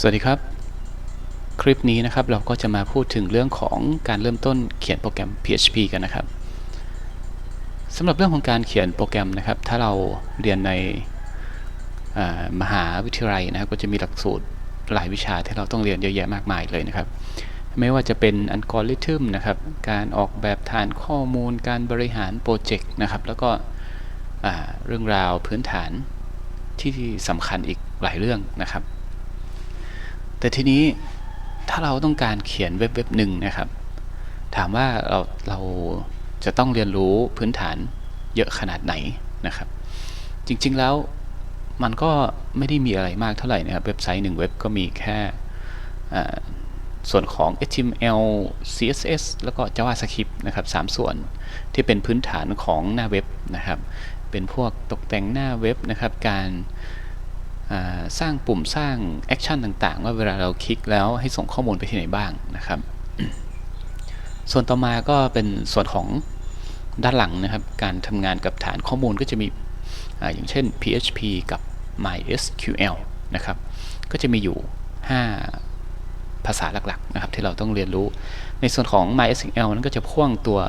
สวัสดีครับ คลิปนี้นะครับเราก็จะมาพูดถึงเรื่องของการเริ่มต้นเขียนโปรแกรม PHP กันนะครับสำหรับเรื่องของการเขียนโปรแกรมนะครับ ถ้าเราเรียนในมหาวิทยาลัยนะครับ ก็จะมีหลักสูตรหลายวิชาที่เราต้องเรียนเยอะแยะมากมายเลยนะครับ ไม่ว่าจะเป็นอัลกอริทึมนะครับ การออกแบบฐานข้อมูล การบริหารโปรเจกต์นะครับ แล้วก็เรื่องราวพื้นฐานที่สำคัญอีกหลายเรื่องนะครับ แต่ทีนี้ถ้าเราต้องการเขียนเว็บเว็บหนึ่งนะครับ ถามว่าเราเราจะต้องเรียนรู้พื้นฐานเยอะขนาดไหนนะครับ จริงๆแล้วมันก็ไม่ได้มีอะไรมากเท่าไหร่นะครับ เว็บไซต์หนึ่งเว็บก็มีแค่ส่วนของ HTML CSS แล้วก็ JavaScript นะครับสามส่วนที่เป็นพื้นฐานของหน้าเว็บนะครับ เป็นพวกตกแต่งหน้าเว็บนะครับ การ สร้างปุ่มสร้างแอคชั่นต่างๆ ว่าเวลาเราคลิกแล้วให้ส่งข้อมูลไปที่ไหนบ้างนะครับ ส่วนต่อมาก็เป็นส่วนของด้านหลังนะครับ การทำงานกับฐานข้อมูลก็จะมีออย่างเช่น PHP กับ MySQL นะครับ ก็จะมีอยู่ 5 ภาษาหลักๆนะครับที่เราต้องเรียนรู้ ในส่วนของ MySQL นั้นก็จะพ่วงตัว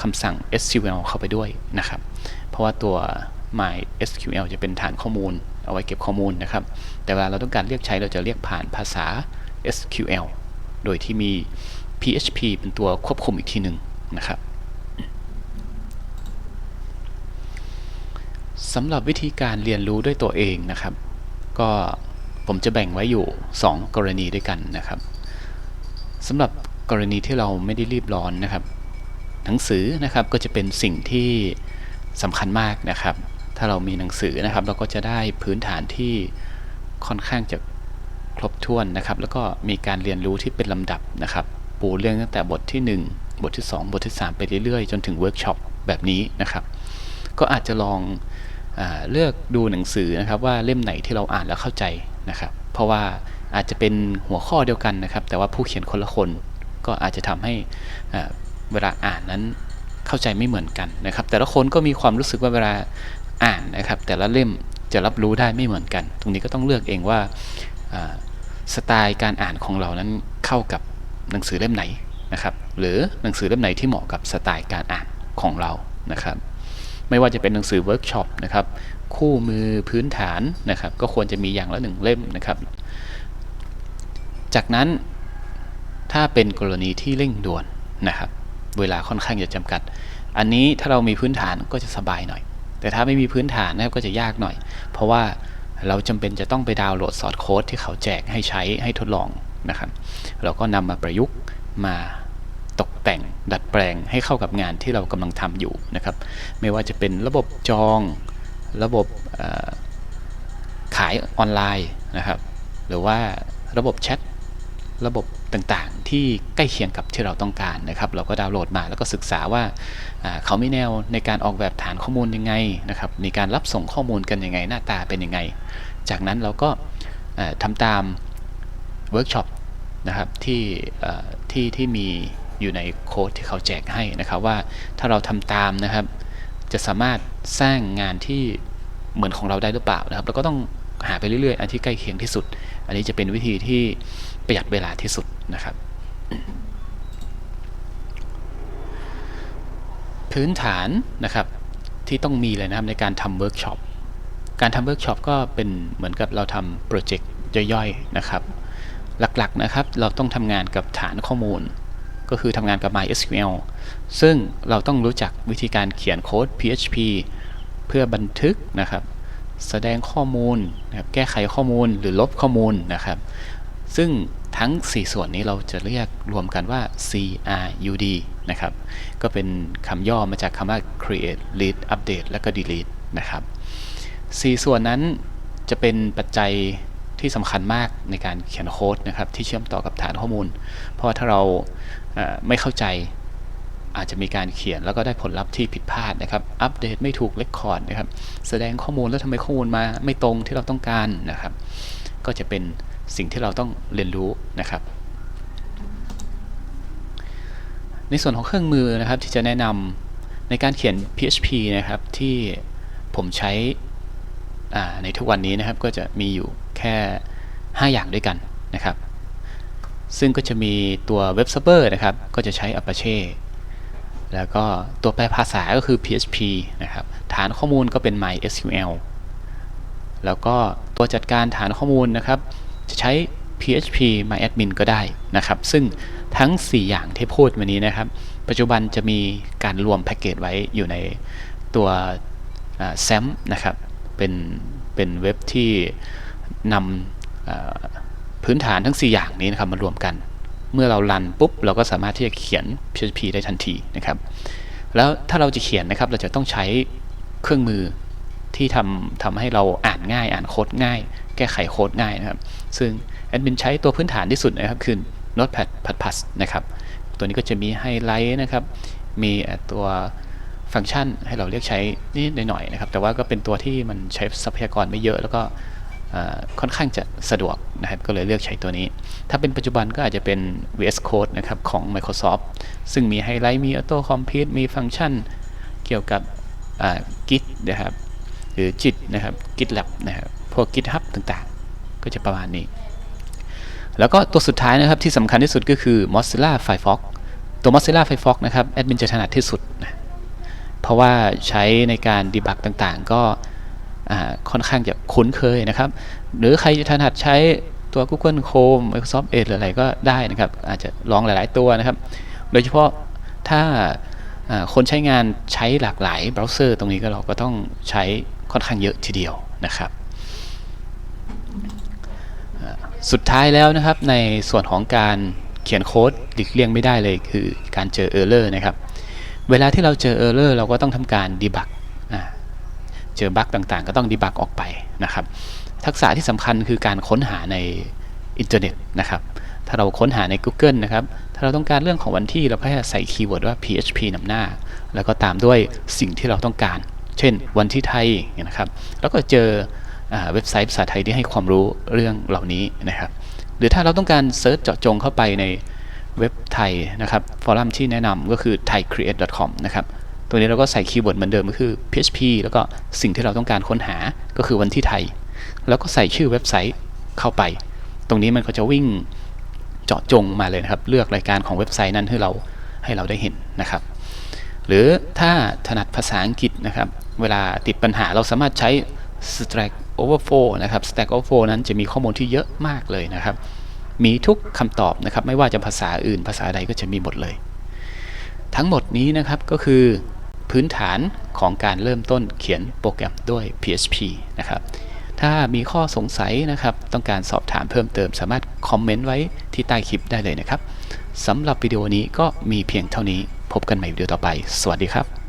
คำสั่ง SQL เข้าไปด้วยนะครับ เพราะว่าตัว MySQL จะเป็นฐานข้อมูล เอาไว้เก็บข้อมูลนะครับ แต่เวลาเราต้องการเรียกใช้เราจะเรียกผ่านภาษา SQL โดยที่มี PHP เป็นตัวควบคุมอีกทีหนึ่งนะครับสำหรับวิธีการเรียนรู้ด้วยตัวเองนะครับ ก็ผมจะแบ่งไว้อยู่ 2 กรณีด้วยกันนะครับสำหรับกรณีที่เราไม่ได้รีบร้อนนะครับ หนังสือนะครับก็จะเป็นสิ่งที่สำคัญมากนะครับ ถ้าเรามีหนังสือนะครับ เราก็จะได้พื้นฐานที่ค่อนข้างจะครบถ้วนนะครับ แล้วก็มีการเรียนรู้ที่เป็นลำดับนะครับ ปูเรื่องตั้งแต่บทที่ 1 บทที่ 2 บทที่ 3 ไปเรื่อยๆ จนถึงเวิร์กช็อปแบบนี้นะครับ ก็อาจจะลองอเลือกดูหนังสือนะครับ ว่าเล่มไหนที่เราอ่านแล้วเข้าใจนะครับ เพราะว่าอาจจะเป็นหัวข้อเดียวกันนะครับ แต่ว่าผู้เขียนคนละคน ก็อาจจะทำให้เวลาอ่านนั้นเข้าใจไม่เหมือนกันนะครับ แต่ละคนก็มีความรู้สึกว่าเวลา อ่านนะครับ แต่ละเล่มจะรับรู้ได้ไม่เหมือนกัน ตรงนี้ก็ต้องเลือกเองว่าสไตล์การอ่านของเรานั้นเข้ากับหนังสือเล่มไหนนะครับ หรือหนังสือเล่มไหนที่เหมาะกับสไตล์การอ่านของเรานะครับ ไม่ว่าจะเป็นหนังสือเวิร์กช็อปนะครับ คู่มือพื้นฐานนะครับ ก็ควรจะมีอย่างละหนึ่งเล่มนะครับ จากนั้นถ้าเป็นกรณีที่เร่งด่วนนะครับ เวลาค่อนข้างจะจำกัด อันนี้ถ้าเรามีพื้นฐานก็จะสบายหน่อย แต่ถ้าไม่มีพื้นฐานนะครับก็จะยากหน่อย เพราะว่าเราจำเป็นจะต้องไปดาวน์โหลดซอสโค้ดที่เขาแจกให้ใช้ให้ทดลองนะครับ เราก็นำมาประยุกต์มาตกแต่งดัดแปลงให้เข้ากับงานที่เรากำลังทำอยู่นะครับ ไม่ว่าจะเป็นระบบจอง ระบบขายออนไลน์นะครับ หรือว่าระบบแชท ระบบต่างๆ ที่ใกล้เคียงกับที่เราต้องการนะครับ เราก็ดาวน์โหลดมาแล้วก็ศึกษาว่าเขามีแนวในการออกแบบฐานข้อมูลยังไงนะครับ มีการรับส่งข้อมูลกันยังไง หน้าตาเป็นยังไง จากนั้นเราก็อ่าทำตามเวิร์กช็อปนะครับที่ที่ที่มีอยู่ในโค้ดที่เขาแจกให้นะครับว่าถ้าเราทำตามนะครับ จะสามารถสร้างงานที่เหมือนของเราได้หรือเปล่านะครับ แล้วก็ต้องหาไปเรื่อยๆ อันที่ใกล้เคียงที่สุด อันนี้จะเป็นวิธีที่ประหยัดเวลาที่สุดนะครับ พื้นฐานนะครับที่ต้องมีเลยนะครับในการทำเวิร์กช็อปการทำเวิร์กช็อปก็เป็นเหมือนกับเราทำโปรเจกต์ย่อยๆนะครับหลักๆนะครับเราต้องทำงานกับฐานข้อมูล ก็คือทำงานกับ MySQL ซึ่งเราต้องรู้จักวิธีการเขียนโค้ด PHP เพื่อบันทึกนะครับ แสดงข้อมูลนะครับแก้ไขข้อมูลหรือลบข้อมูลนะครับ ซึ่งทั้ง 4 ส่วนนี้เราจะเรียกรวมกันว่า CRUD นะครับ ก็เป็นคำย่อมาจากคำว่า create read update และก็ delete นะครับ 4 ส่วนนั้นจะเป็นปัจจัยที่สำคัญมากในการเขียนโค้ดนะครับที่เชื่อมต่อกับฐานข้อมูล เพราะถ้าเราไม่เข้าใจ อาจจะมีการเขียนแล้วก็ได้ผลลัพธ์ที่ผิดพลาดนะครับ อัปเดตไม่ถูกเลคคอร์ดนะครับ แสดงข้อมูลแล้วทำไมข้อมูลมาไม่ตรงที่เราต้องการนะครับ ก็จะเป็นสิ่งที่เราต้องเรียนรู้นะครับ ในส่วนของเครื่องมือนะครับที่จะแนะนำในการเขียน PHP นะครับที่ผมใช้ในทุกวันนี้นะครับก็จะมีอยู่แค่ 5 อย่างด้วยกันนะครับ ซึ่งก็จะมีตัวเว็บเซิร์ฟเวอร์นะครับ ก็จะใช้ Apache แล้วก็ตัวแปลภาษาก็คือ PHP นะครับ ฐานข้อมูลก็เป็น MySQL แล้วก็ตัวจัดการฐานข้อมูลนะครับ จะใช้ PHP MyAdmin ก็ได้นะครับ ซึ่งทั้ง 4 อย่างที่พูดมานี้นะครับ ปัจจุบันจะมีการรวมแพ็กเกจไว้อยู่ในตัวแซมนะครับ เป็นเป็นเว็บที่นำพื้นฐานทั้ง 4 อย่างนี้นะครับมารวมกัน เมื่อเรารันปุ๊บเราก็สามารถที่จะเขียน PHP ได้ทันทีนะครับ แล้วถ้าเราจะเขียนนะครับเราจะต้องใช้เครื่องมือที่ทำทำให้เราอ่านง่าย อ่านโค้ดง่าย แก้ไขโค้ดง่ายนะครับ ซึ่งแอดมินใช้ตัวพื้นฐานที่สุดนะครับคือ Notepad++ นะครับ ตัวนี้ก็จะมีไฮไลท์นะครับ มีตัวฟังก์ชันให้เราเรียกใช้นิดหน่อยนะครับ แต่ว่าก็เป็นตัวที่มันใช้ทรัพยากรไม่เยอะแล้วก็ ค่อนข้างจะสะดวกนะครับ ก็เลยเลือกใช้ตัวนี้ ถ้าเป็นปัจจุบันก็อาจจะเป็น VS Code นะครับของ Microsoft ซึ่งมีไฮไลท์มี Auto Complete มีฟังก์ชันเกี่ยวกับ Git นะครับ หรือ JIT นะครับ GitLab นะครับ พวก GitHub ต่างๆ ก็จะประมาณนี้ แล้วก็ตัวสุดท้ายนะครับที่สำคัญที่สุดก็คือ Mozilla Firefox ตัว Mozilla Firefox นะครับแอดมินจะถนัดที่สุดนะเพราะว่าใช้ในการดีบักต่างๆ ก็ ค่อนข้างจะคุ้นเคยนะครับ หรือใครจะถนัดใช้ตัว Google Chrome Microsoft Edge หรืออะไรก็ได้นะครับ อาจจะลองหลาย ๆ ตัวนะครับ โดยเฉพาะถ้าคนใช้งานใช้หลากหลายเบราว์เซอร์ตรงนี้ก็เราก็ต้องใช้ค่อนข้างเยอะทีเดียวนะครับ สุดท้ายแล้วนะครับในส่วนของการเขียนโค้ดหลีกเลี่ยงไม่ได้เลยคือการเจอ Error นะครับ เวลาที่เราเจอ Error เราก็ต้องทำการ debug อ่า เจอบั๊กต่างๆ ก็ต้อง debug ออกไปนะครับ ทักษะที่สำคัญคือการค้นหาในอินเทอร์เน็ตนะครับ ถ้าเราค้นหาใน Google นะครับ ถ้าเราต้องการเรื่องของวันที่เราแค่ใส่คีย์เวิร์ดว่า PHP นำหน้า แล้วก็ตามด้วยสิ่งที่เราต้องการ เช่น วันที่ไทยนะครับ แล้วก็เจออเว็บไซต์ภาษาไทยที่ให้ความรู้เรื่องเหล่านี้นะครับ หรือถ้าเราต้องการเซิร์ชเจาะจงเข้าไปในเว็บไทยนะครับ ฟอรัมที่แนะนำก็คือ thaicreate.com นะครับ ตัวนี้เราก็ใส่คีย์เวิร์ดเหมือนเดิมก็คือ PHP แล้วก็สิ่งที่เราต้องการค้นหาก็คือวันที่ไทย แล้วก็ใส่ชื่อเว็บไซต์เข้าไป ตรงนี้มันก็จะวิ่งเจาะจงมาเลยนะครับ เลือกรายการของเว็บไซต์นั้นให้เราให้เราได้เห็นนะครับ หรือถ้าถนัดภาษาอังกฤษนะครับ เวลาติดปัญหาเราสามารถใช้ Stack Overflow นะครับ Stack Overflow นั้นจะมีข้อมูลที่เยอะมากเลยนะครับ มีทุกคำตอบนะครับ ไม่ว่าจะภาษาอื่นภาษาใดก็จะมีหมดเลย ทั้งหมดนี้นะครับก็คือ พื้นฐานของการเริ่มต้นเขียนโปรแกรมด้วย PHP นะครับ ถ้ามีข้อสงสัยนะครับ ต้องการสอบถามเพิ่มเติม สามารถคอมเมนต์ไว้ที่ใต้คลิปได้เลยนะครับสำหรับวิดีโอนี้ก็มีเพียงเท่านี้ พบกันใหม่วิดีโอต่อไป สวัสดีครับ